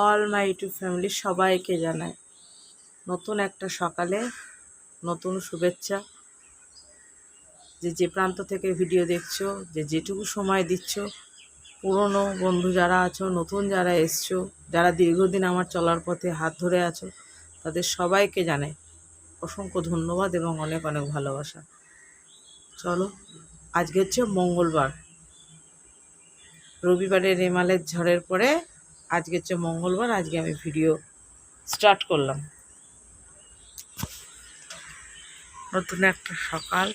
All my YouTube family সবাইকে জানাই, নতুন একটা সকালে নতুন শুভেচ্ছা। যে যে প্রান্ত থেকে ভিডিও দেখছ, যে যেটুকু সময় দিচ্ছ, পুরনো বন্ধু যারা আছো, নতুন যারা এসছো, যারা দীর্ঘদিন আমার চলার পথে হাত ধরে আছো, তাদের সবাইকে জানাই অসংখ্য ধন্যবাদ এবং অনেক অনেক ভালোবাসা। চলো, আজকে হচ্ছে মঙ্গলবার। রবিবারের রেমালের ঝড়ের পরে আজকে হচ্ছে মঙ্গলবার, আজকে আমি ভিডিও স্টার্ট করলাম। নতুন একটা সকাল।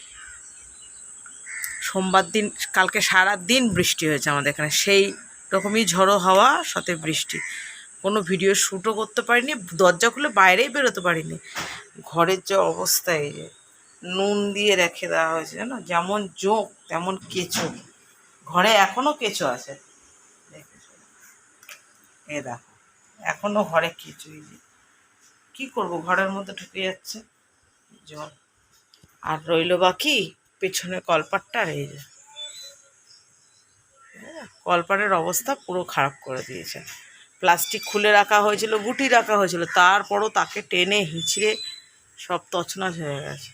সোমবার দিন, কালকে সারা দিন বৃষ্টি হয়েছে আমাদের এখানে। সেই রকমই ঝড়ো হাওয়া, সাথে বৃষ্টি। কোনো ভিডিও শ্যুটও করতে পারিনি, দরজা খুলে বাইরেই বেরোতে পারিনি। ঘরের যে অবস্থা এই যে, নুন দিয়ে রেখে দেওয়া হয়েছে, জানো? যেমন জোঁক তেমন কেঁচো। ঘরে এখনও কেঁচো আছে। এ দেখো এখনও ঘরে যে কী করব, ঘরের মধ্যে ঢুকে যাচ্ছে। জল। আর রইল বাকি পেছনে কলপাটটা আর এই যে কলপাটের অবস্থা পুরো খারাপ করে দিয়েছে। প্লাস্টিক খুলে রাখা হয়েছিল, গুটি রাখা হয়েছিল, তারপরও তাকে টেনে হিঁচড়ে সব তছনছ হয়ে গেছে।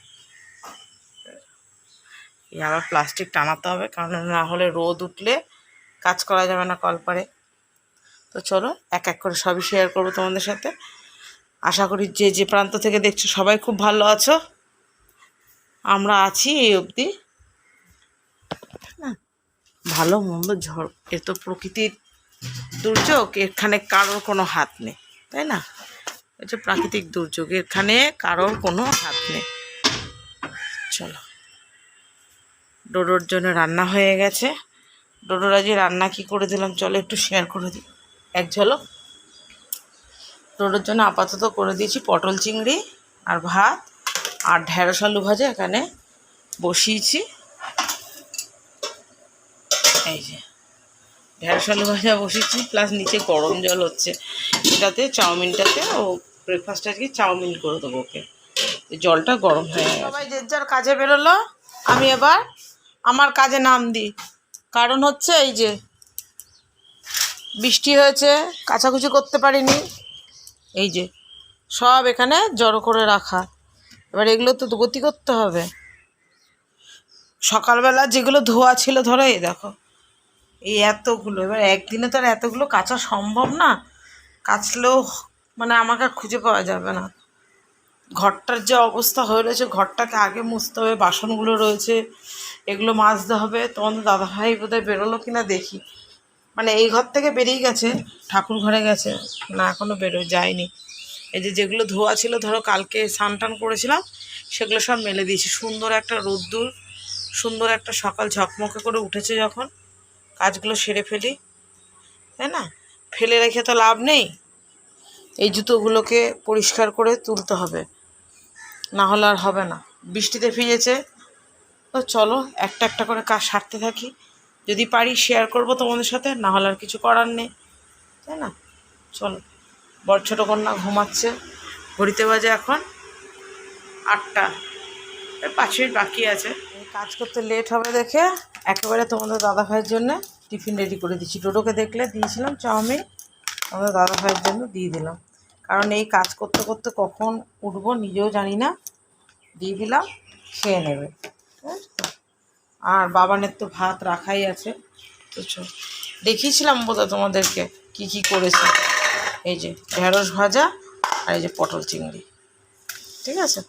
আবার প্লাস্টিক টানাতে হবে, কারণ না হলে রোদ উঠলে কাজ করা যাবে না কলপারে তো চলো, এক এক করে সবই শেয়ার করব তোমাদের সাথে। আশা করি যে যে প্রান্ত থেকে দেখছ সবাই খুব ভালো আছো। আমরা আছি এই অবধি। না ভালো মন্দ ঝড়, এ তো প্রকৃতির দুর্যোগ, এখানে কারোর কোনো হাত নেই, তাই না? এটা প্রাকৃতিক দুর্যোগ, এখানে কারোর কোনো হাত নেই। চলো। ডোডোর জন্য রান্না হয়ে গেছে। ডোডোর আজকে রান্না কি করে দিলাম, চলো একটু শেয়ার করে দিই। এক ঝলক। ডোডোর জন্য আপাতত করে দিয়েছি পটল চিংড়ি আর ভাত আর ঢেঁড়স আলু ভাজা এখানে বসিয়েছি। এই যে, ঢেঁড়স আলু ভাজা বসিয়েছি প্লাস নিচে গরম জল হচ্ছে। এটাতে চাউমিনটাতে ও ব্রেকফাস্ট আজকে চাউমিন করে দেবো ওকে। জলটা গরম হয়ে গেছে। সবাই যে যার কাজে বেরোলো, আমি এবার আমার কাজে নাম দিই। কারণ হচ্ছে এই যে বৃষ্টি হয়েছে, কাচাকুচি করতে পারিনি। এই যে, সব এখানে জড়ো করে রাখা। এবার এগুলো তো গতি করতে হবে। সকালবেলা যেগুলো ধোয়া ছিল, ধরো এই দেখো, এই এতগুলো। এবার একদিনে তো আর এতগুলো কাচা সম্ভব না। কাচলেও মানে আমাকে আর খুঁজে পাওয়া যাবে না। ঘরটার যে অবস্থা হয়ে রয়েছে, ঘরটাকে আগে মুছতে হবে, বাসনগুলো রয়েছে, এগুলো মাজতে হবে। তোমাদের দাদাভাই বোধহয় বেরোলো কি না দেখি। মানে এই ঘর থেকে বেরিয়ে গেছে, ঠাকুর ঘরে গেছে, না এখনও বেরো যায়নি। এই যে যেগুলো ধোয়া ছিল, ধরো কালকে স্নান টান করেছিলাম, সেগুলো সব মেলে দিয়েছি। সুন্দর একটা রোদ্দুর, সুন্দর একটা সকাল ঝকমকে করে উঠেছে যখন, কাজগুলো সেরে ফেলি, তাই না? ফেলে রেখে তো লাভ নেই, এই জুতোগুলোকে পরিষ্কার করে তুলতে হবে, না হলে আর হবে না। বৃষ্টিতে ভিজেছে, তো চলো একটা একটা করে কাজ সারতে থাকি। যদি পারি শেয়ার করব তোমাদের সাথে না হলে আর কিছু করার নেই। তাই না? চলো, বড় ছোটো কন্যা ঘুমাচ্ছে। ঘড়িতে বাজে এখন আটটা। পাঁচ মিনিট বাকি আছে। কাজ করতে লেট হবে দেখে একেবারে তোমাদের দাদা ভাইয়ের জন্য টিফিন রেডি করে দিচ্ছি। টোটোকে দেখলে দিয়েছিলাম চাউমিন, আমাদের দাদা ভাইয়ের জন্য দিয়ে দিলাম। কারণ এই কাজ করতে করতে কখন উঠবো নিজেও জানি না। দিয়ে দিলাম, খেয়ে নেবে। তো? আর বাবানের তো ভাত রাখাই আছে। তো দেখিয়েছিলাম বোধহয় তোমাদেরকে কি কি করেছে। এই যে ঢেঁড়স ভাজা আর এই যে পটল চিংড়ি। ঠিক আছে?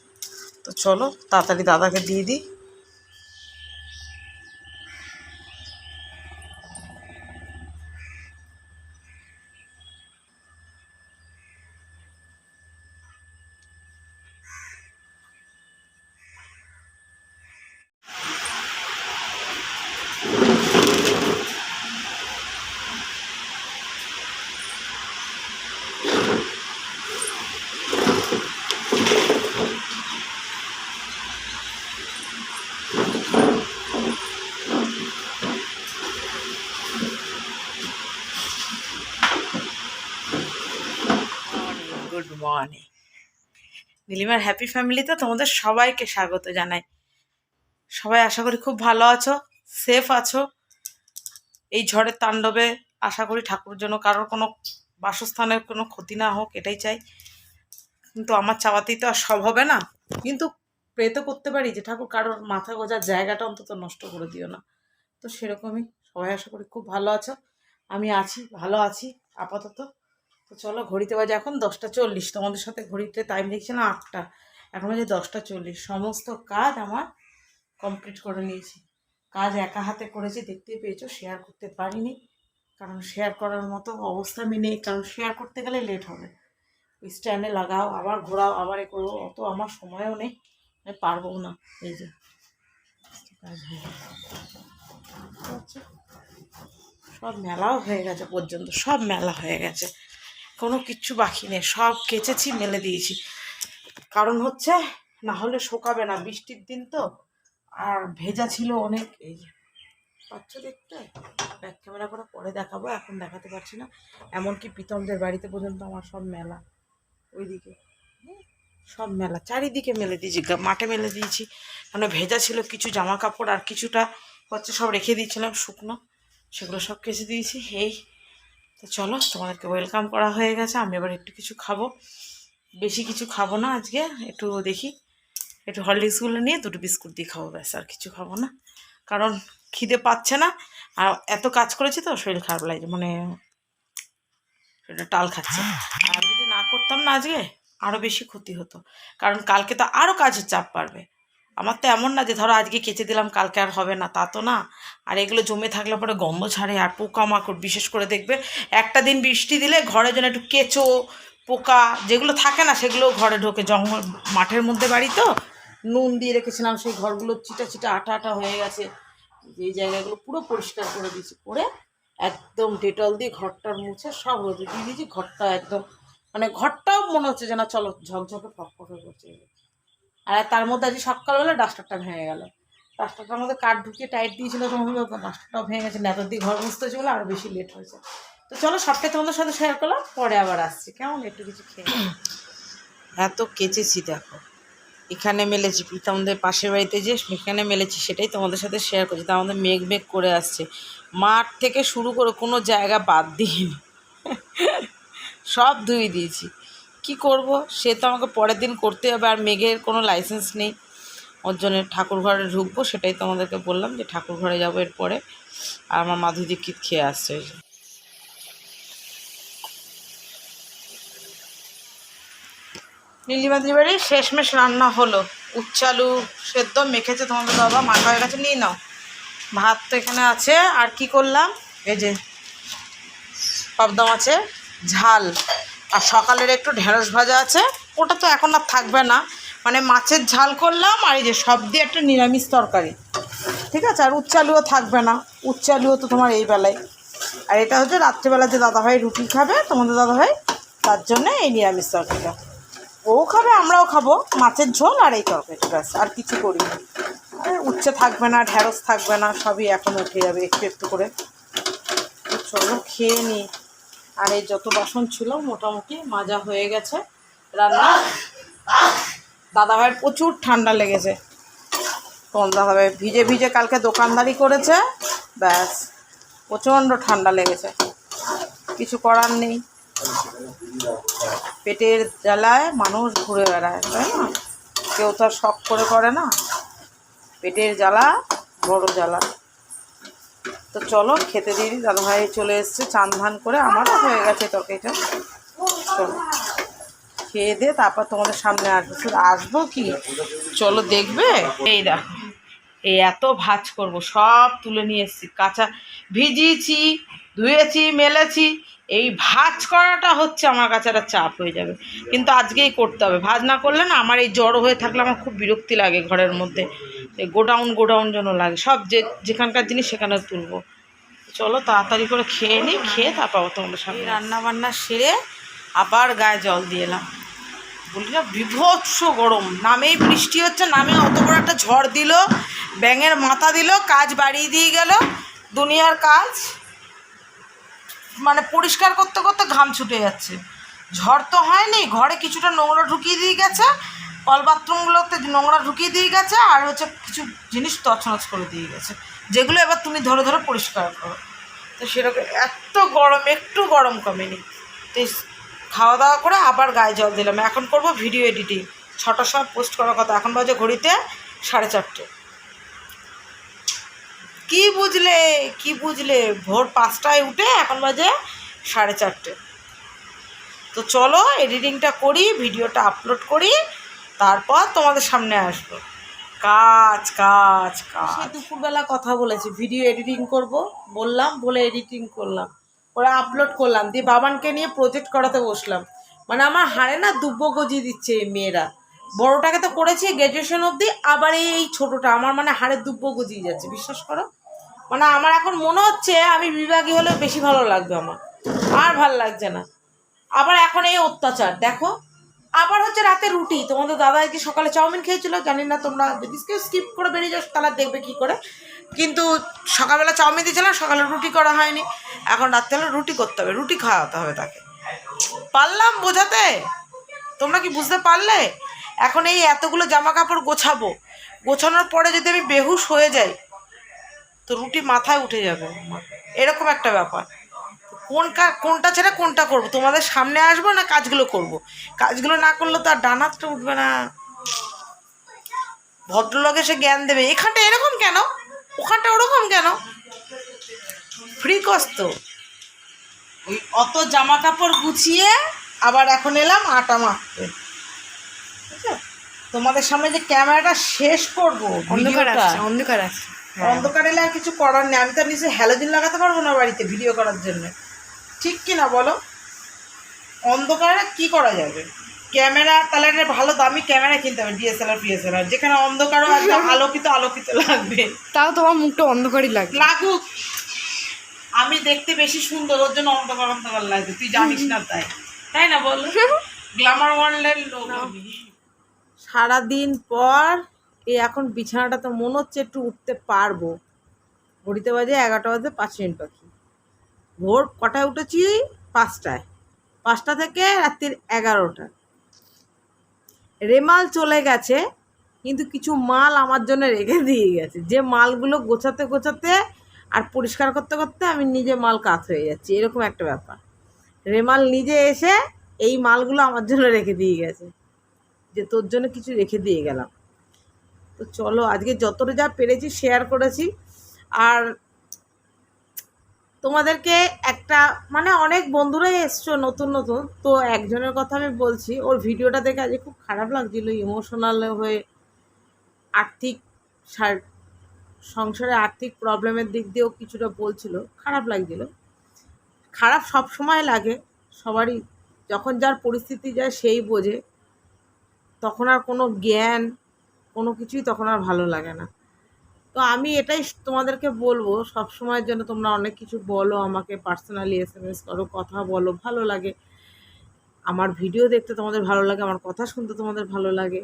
তো চলো, তাড়াতাড়ি দাদাকে দিয়ে দিই। নীলিমার হ্যাপি ফ্যামিলিতে তোমাদের সবাইকে স্বাগত জানাই। সবাই আশা করি খুব ভালো আছো সেফ আছো। এই ঝড়ের তাণ্ডবে আশা করি ঠাকুর জন্য কারোর কোনো বাসস্থানের কোনো ক্ষতি না হোক, এটাই চাই। কিন্তু আমার চাওয়াতেই তো আর সব হবে না। কিন্তু প্রে তো করতে পারি যে ঠাকুর কারোর মাথা গোজার জায়গাটা অন্তত নষ্ট করে দিও না। তো সেরকমই সবাই আশা করি খুব ভালো আছো। আমি আছি, ভালো আছি, আপাতত। তো চলো ঘড়িতে বাজে এখন দশটা চল্লিশ। তোমাদের সাথে ঘড়িতে টাইম দেখছিলাম আটটা। এখন বাজে দশটা চল্লিশ। সমস্ত কাজ আমার কমপ্লিট করে নিয়েছি। কাজ একা হাতে করেছি, দেখতেই পেয়েছ শেয়ার করতে পারিনি। কারণ শেয়ার করার মতো অবস্থা আমি নেই। কারণ শেয়ার করতে গেলে লেট হবে। স্ট্যান্ডে লাগাও, আবার ঘোরাও, আবার এ করো, অত আমার সময়ও নেই। আমি পারব না। এই যে কাজ। সব মেলাও হয়ে গেছে পর্যন্ত। সব মেলা হয়ে গেছে। কোনো কিচ্ছু বাকি নেই। সব কেচেছি, মেলে দিয়েছি। কারণ হচ্ছে, না হলে শোকাবে না। বৃষ্টির দিন তো। আর ভেজা ছিল অনেক। এই পাচ্ছ দেখতে? ব্যাক ক্যামেরা করে পরে দেখাবো। এখন দেখাতে পারছি না। এমনকি প্রীতমদের বাড়িতে পর্যন্ত আমার সব মেলা। ওইদিকে। সব মেলা। চারিদিকে মেলে দিয়েছি। মাঠে মেলে দিয়েছি। মানে ভেজা ছিল কিছু জামা কাপড় আর কিছুটা হচ্ছে সব রেখে দিয়েছিলাম শুকনো। সেগুলো সব কেচে দিয়েছি। এই তো চলো, তোমাদেরকে ওয়েলকাম করা হয়ে গেছে। আমি এবার একটু কিছু খাব। বেশি কিছু খাব না আজকে, একটু দেখি। একটু হরলিক্সগুলো নিয়ে দুটো বিস্কুট দিয়ে খাব, ব্যাস, আর কিছু খাব না। কারণ খিদে পাচ্ছে না, আর এত কাজ করেছি তো, শরীর খারাপ লাগছে মানে সেটা টাল খাচ্ছে। আর যদি না করতাম না আজকে আরও বেশি ক্ষতি হতো। কারণ কালকে তো আরও কাজের চাপ বাড়বে। আমার তো এমন না যে ধরো আজকে কেচে দিলাম, কালকে আর হবে না, তা তো না। আর এগুলো জমে থাকলে পরে গন্ধ ছাড়ে, আর পোকামাকড় বিশেষ করে দেখবে, একটা দিন বৃষ্টি দিলে ঘরে যেন একটু কেঁচো, পোকা যেগুলো থাকে না সেগুলো ঘরে ঢোকে। জঙ্গল, মাঠের মধ্যে বাড়ি তো, নুন দিয়ে রেখেছিলাম, সেই ঘরগুলো চিটা চিটা আটা আটা হয়ে গেছে। এই জায়গাগুলো পুরো পরিষ্কার করে দিয়েছি, করে একদম ডেটল দিয়ে ঘরটার মুছে সব রোদে দিয়ে দিয়েছি, ঘরটা একদম মানে ঘরটাও মনে হচ্ছে যে না চলো ঝকঝকে ফকফকে করছে। আর তার মধ্যে আজকে সকালবেলা ডাস্টারটা ভেঙে গেল। ডাস্টারটার মধ্যে কাঠ ঢুকিয়ে টাইট দিয়েছিল তোমাদের ডাস্টারটাও ভেঙে গেছে নেতার দিয়ে ঘর মুছতে হয়েছে আরও বেশি লেট হয়েছে। তো চলো সবটাই তোমাদের সাথে শেয়ার করলাম, পরে আবার আসছি। কেমন? একটু কিছু খেয়ে এত কেচেছি দেখো। এখানে মেলেছি প্রীতমদের পাশের বাড়িতে যে এখানে মেলেছি সেটাই তোমাদের সাথে শেয়ার করছি। তা আমাদের মেঘ মেঘ করে আসছে। মাঠ থেকে শুরু করে কোনো জায়গা বাদ দিইনি। সব ধুয়ে দিয়েছি। কি করব? সে তো আমাকে পরের দিন করতে হবে, আর মেঘের কোনো লাইসেন্স নেই। ওর জন্য ঠাকুর ঘরে ঢুকবো, সেটাই তোমাদেরকে বললাম যে ঠাকুর ঘরে যাব এরপরে। আর আমার মাধুরী দীক্ষিত খেয়ে আসছে। নীলিমাদির বাড়ি শেষমেশ রান্না হলো। উচ্চালু সেদ্ধ মেখেছে তোমাদের বাবা মাখা হয়ে গেছে, নিয়ে নাও। ভাত তো এখানে আছে, আর কি করলাম? এই যে পাবদা মাছের ঝাল। আর সকালের একটু ঢেঁড়স ভাজা আছে, ওটা তো এখন আর থাকবে না। মানে মাছের ঝাল করলাম, আর এই যে সব দিয়ে একটা নিরামিষ তরকারি। ঠিক আছে? আর উচ্চালুও থাকবে না। উচ্চালুও তো তোমার এই বেলায়। আর এটা হচ্ছে রাত্রিবেলা যে দাদাভাই রুটি খাবে, তোমাদের দাদাভাই, তার জন্য এই নিরামিষ তরকারিটা। ও খাবে, আমরাও খাব। মাছের ঝোল আর এই তরকারি ব্যাস। আর কিছু করি উচ্ছে থাকবে না ঢ্যাঁড়স থাকবে না, সবই এখন উঠে যাবে একটু একটু করে। চলো, খেয়ে নিই আর এই যত বাসন ছিল মোটামুটি মাজা হয়ে গেছে। রান্না দাদাভাইয়ের প্রচুর ঠান্ডা লেগেছে। কোন দাদাভাই ভিজে ভিজে কালকে দোকানদারি করেছে, ব্যাস, প্রচণ্ড ঠান্ডা লেগেছে। কিছু করার নেই। পেটের জ্বালায় মানুষ ঘুরে বেড়ায়, তাই না? কেউ তো শখ করে করে না। পেটের জ্বালা, বড় জ্বালা। তো চলো, খেতে দিয়ে দিই। দাদাভাই চলে এসছে, চান ধান করে। আমারও হয়ে গেছে তরকারিটা। চলো। খেয়ে দিয়ে তারপর তোমাদের সামনে আসব। শুধু আসব কি? চলো দেখবে? এই দেখো, এই এত ভাজ করব। সব তুলে নিয়ে এসেছি। কাঁচা ভিজিয়েছি, ধুয়েছি, মেলেছি। এই ভাজ করাটা হচ্ছে আমার কাছে একটা চাপ হয়ে যাবে। কিন্তু আজকেই করতে হবে। ভাজ না করলে না আমার এই জড়ো হয়ে থাকলে আমার খুব বিরক্তি লাগে ঘরের মধ্যে। গোডাউন গোডাউন যেন লাগে। সব যে, যেখানকার জিনিস সেখানে তুলবো। চলো তাড়াতাড়ি করে খেয়ে নিই খেয়ে তারপর তোমাদের সামনে রান্না বান্না সেরে আবার গায়ে জল দিয়ে এলাম। বলি না, বিভৎস গরম। নামেই বৃষ্টি হচ্ছে, নামে অত বড় একটা ঝড় দিল, ব্যাঙের মাথা দিল, কাজ বাড়িয়ে দিয়ে গেল, দুনিয়ার কাজ। মানে পরিষ্কার করতে করতে ঘাম ছুটে যাচ্ছে। ঝড় তো হয়নি, ঘরে কিছুটা নোংরা ঢুকিয়ে দিয়ে গেছে, কল বাথরুমগুলোতে নোংরা ঢুকিয়ে দিয়ে গেছে, আর হচ্ছে কিছু জিনিস তছনছ করে দিয়ে গেছে। যেগুলো এবার তুমি ধরে ধরে পরিষ্কার করো। তো সেরকম এত গরম, একটু গরম কমেনি। তো খাওয়া দাওয়া করে আবার গায়ে জল দিলাম। এখন করব ভিডিও এডিটিং। ছটার সময় পোস্ট করার কথা। এখন বাজে ঘড়িতে সাড়ে চারটে। কি বুঝলে কি বুঝলে? ভোর পাঁচটায় উঠে এখন বাজে সাড়ে চারটে। তো চলো এডিটিংটা করি, ভিডিওটা আপলোড করি, তারপর তোমাদের সামনে আসব। কাজ কাজ কাজ। দুপুরবেলা কথা বলেছি ভিডিও এডিটিং করব। বললাম, বলে এডিটিং করলাম। ওরা আপলোড করলাম, দিয়ে বাবানকে নিয়ে প্রজেক্ট করাতে বসলাম। মানে আমার হাড়ে না দুব্য গজিয়ে দিচ্ছে এই মেয়েরা। বড়টাকে তো করেছি গ্র্যাজুয়েশন অবধি, আবার এই এই ছোটোটা, আমার মানে হাড়ে দুব্য গজিয়ে যাচ্ছে, বিশ্বাস করো। মানে আমার এখন মনে হচ্ছে আমি বিভাগী হলে বেশি ভালো লাগবে আমার। আর ভালো লাগছে না। আবার এখন এই অত্যাচার, দেখো। আবার হচ্ছে রাতে রুটি। তোমাদের দাদা কি সকালে চাউমিন খেয়েছিল, জানি না তোমরা যদি কেউ স্কিপ করে বেরিয়ে যাও, তাহলে দেখবে কি করে। কিন্তু সকালবেলা চাউমিন দিয়েছিলাম, সকালে রুটি করা হয়নি। এখন রাত্রেবেলা রুটি করতে হবে, রুটি খাওয়াতে হবে তাকে। পারলাম বোঝাতে? তোমরা কি বুঝতে পারলে? এখন এই এতগুলো জামা কাপড় গোছাবো। গোছানোর পরে যদি আমি বেহুশ হয়ে যাই তো রুটি মাথায় উঠে যাবে। এরকম একটা ব্যাপার। কোন কোনটা ছেড়ে কোনটা করব? তোমাদের সামনে আসব না কাজগুলো করব? কাজগুলো না করলে তো আর ডানাতটা উঠবে না। ভদ্রলোক এসে জ্ঞান দেবে এখানটা এরকম কেন? ওখানটা ওরকম কেন? ফ্রি কস্ত ওই অত জামা কাপড় গুছিয়ে আবার এখন এলাম আটা মাখতে? তোমাদের সামনে যে ক্যামেরাটা শেষ করব অন্ধকার আসছে অন্ধকার আসছে। অন্ধকার এলে আর কিছু করার নেই। আমি তো নিচে হ্যালোজিন লাগাতে পারব না বাড়িতে ভিডিও করার জন্য। ঠিক কি না বলো? অন্ধকারে কি করা যাবে? ক্যামেরা তাহলে একটা ভালো দামি ক্যামেরা কিনতে হবে ডিএসএলআর পিএসএলআর যেখানে অন্ধকারও একদম আলোকিত আলোকিত লাগবে। তাও তোমার মুখটা অন্ধকারই লাগে লাগুক। আমি দেখতে বেশি সুন্দর ওর জন্য অন্ধকার অন্ধকার লাগবে। তুই জানিস না তাই। তাই না বল? গ্ল্যামার ওয়ার্ল্ডের লোক। সারাদিন পর এই এখন বিছানাটা তো মনে হচ্ছে একটু উঠতে পারব। ঘড়িতে বাজে এগারোটা বাজে পাঁচ মিনিট পাখি ভোর কটায় উঠেছি? পাঁচটায়। পাঁচটা থেকে রাত্রির এগারোটা। রেমাল চলে গেছে, কিন্তু কিছু মাল আমার জন্য রেখে দিয়ে গেছে। যে মালগুলো গোছাতে গোছাতে আর পরিষ্কার করতে করতে আমি নিজে মাল কাত হয়ে যাচ্ছি। এরকম একটা ব্যাপার। রেমাল নিজে এসে এই মালগুলো আমার জন্য রেখে দিয়ে গেছে। যে তোর জন্য কিছু রেখে দিয়ে গেলাম। তো চলো, আজকে যতটা যা পেরেছি শেয়ার করেছি। আর তোমাদেরকে একটা মানে অনেক বন্ধুরাই এসছো নতুন নতুন, তো একজনের কথা আমি বলছি, ওর ভিডিওটা দেখে আজকে খুব খারাপ লাগছিল ইমোশনাল হয়ে, আর্থিক সার- সংসারে আর্থিক প্রবলেমের দিক দিয়েও কিছুটা বলছিল, খারাপ লাগছিল। খারাপ সব সময় লাগে, সবারই, যখন যার পরিস্থিতি যায় সেই বোঝে, তখন আর কোনো জ্ঞান কোনো কিছুই তখন আর ভালো লাগে না। তো আমি এটাই তোমাদেরকে বলব, সব সময়ের জন্য তোমরা অনেক কিছু বলো আমাকে পার্সোনালি এস এম এস করো, কথা বলো, ভালো লাগে। আমার ভিডিও দেখতে তোমাদের ভালো লাগে, আমার কথা শুনতে তোমাদের ভালো লাগে।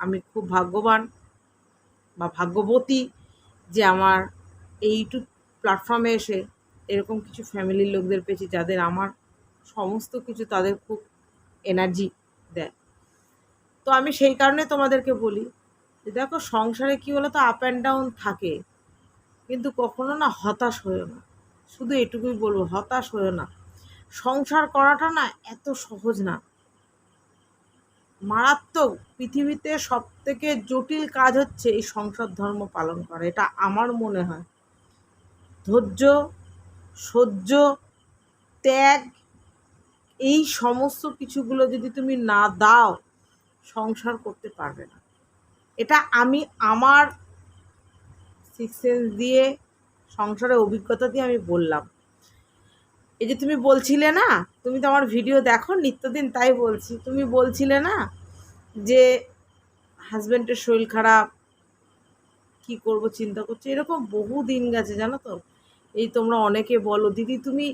আমি খুব ভাগ্যবান বা ভাগ্যবতী যে আমার এই ইউটিউব প্ল্যাটফর্মে এসে এরকম কিছু ফ্যামিলির লোকদের পেয়েছি, যাদের আমার সমস্ত কিছু তাদের খুব এনার্জি দেয়। তো আমি সেই কারণে তোমাদেরকে বলি দেখো সংসারে কী বলো তো আপ অ্যান্ড ডাউন থাকে, কিন্তু কখনো না হতাশ হয়েও না। শুধু এটুকুই বলব, হতাশ হয়েও না। সংসার করাটা না এত সহজ না। মারাত্মক পৃথিবীতে সব থেকে জটিল কাজ হচ্ছে এই সংসার ধর্ম পালন করা, এটা আমার মনে হয়। ধৈর্য, সহ্য, ত্যাগ, এই সমস্ত কিছুগুলো যদি তুমি না দাও, সংসার করতে পারবে না। এটা আমি আমার সিক্স সেন্স দিয়ে, সংসারের অভিজ্ঞতা দিয়ে আমি বললাম। এই যে তুমি বলছিলে না, তুমি তো আমার ভিডিও দেখো, নিত্যদিন তাই বলছি। তুমি বলছিলে না যে হাজব্যান্ডের শরীর খারাপ, কি করব চিন্তা করছি? এরকম বহু দিন গেছে, জানো তো? এই তোমরা অনেকে বলো, দিদি, তুমি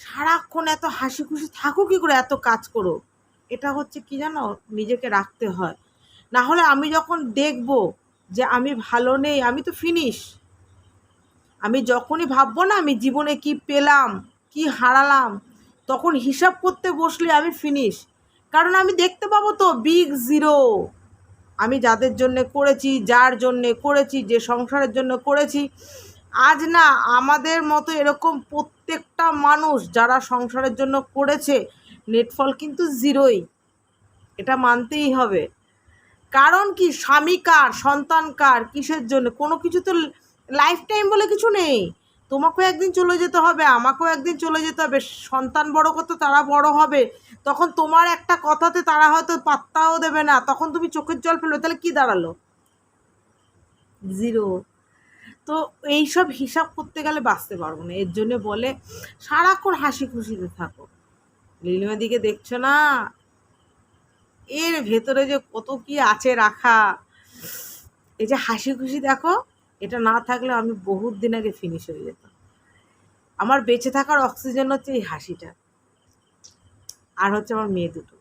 সারাক্ষণ এত হাসি খুশি থাকো কি করে? এত কাজ করো? এটা হচ্ছে কি জানো? নিজেকে রাখতে হয়। না হলে আমি যখন দেখব যে আমি ভালো নেই, আমি তো ফিনিশ আমি যখনই ভাববো না আমি জীবনে কি পেলাম, কি হারালাম, তখন হিসাব করতে বসলে আমি ফিনিশ কারণ আমি দেখতে পাবো তো বিগ জিরো আমি যাদের জন্য করেছি, যার জন্যে করেছি, যে সংসারের জন্য করেছি। আজ না আমাদের মতো এরকম প্রত্যেকটা মানুষ যারা সংসারের জন্য করেছে নেটফল কিন্তু জিরোই এটা মানতেই হবে। কারণ কি? স্বামী কার? সন্তান কার? কিসের জন্য? কোনো কিছু তো লাইফ টাইম বলে কিছু নেই। তোমাকেও একদিন চলে যেতে হবে, আমাকেও একদিন চলে যেতে হবে। সন্তান বড় করতে তারা বড় হবে। তখন তোমার একটা কথাতে তারা হয়তো পাত্তাও দেবে না। তখন তুমি চোখের জল ফেলবে। তাহলে কি দাঁড়াল? জিরো তো এইসব হিসাব করতে গেলে বাঁচতে পারব না। এর জন্য বলে, সারাক্ষণ হাসি খুশিতে থাকো। নীলিমা দিকে দেখছ না? এর ভেতরে যে কত কি আছে রাখা। এই যে হাসি খুশি দেখো, এটা না থাকলে আমি বহুত দিন আগে ফিনিশ হয়ে যেতাম। আমার বেঁচে থাকার অক্সিজেন হচ্ছে এই হাসিটা। আর হচ্ছে আমার মেয়ে দুটো।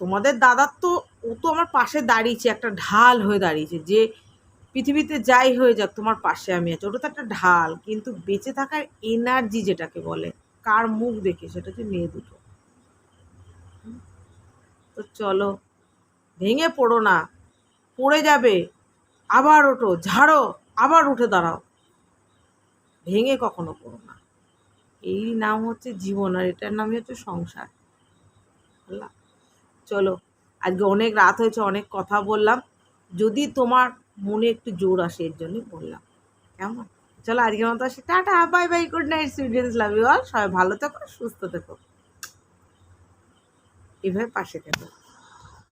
তোমাদের দাদার তো, ও তো আমার পাশে দাঁড়িয়েছে, একটা ঢাল হয়ে দাঁড়িয়েছে। যে পৃথিবীতে যাই হয়ে যাক, তোমার পাশে আমি আছি। ওটা তো একটা ঢাল। কিন্তু বেঁচে থাকার এনার্জি যেটাকে বলে, কার মুখ দেখে, সেটা হচ্ছে মেয়ে দুটো। তো চলো, ভেঙে পড়ো না। পড়ে যাবে, আবার ওঠো, ঝাড়ো, আবার উঠে দাঁড়াও। ভেঙে কখনো পড়ো না। এই নাম হচ্ছে জীবন আর এটার নামই হচ্ছে সংসার। বুঝলা চলো, আজকে অনেক রাত হয়েছে, অনেক কথা বললাম। যদি তোমার মনে একটু জোর আসে, এর জন্যই বললাম। কেমন? চলো, আজকের মতো আসি। Tata bye bye good night সুইডিয়ান্স love you all সবাই ভালো থেকো, সুস্থ থেকো। এভাবে পাশে থেকো।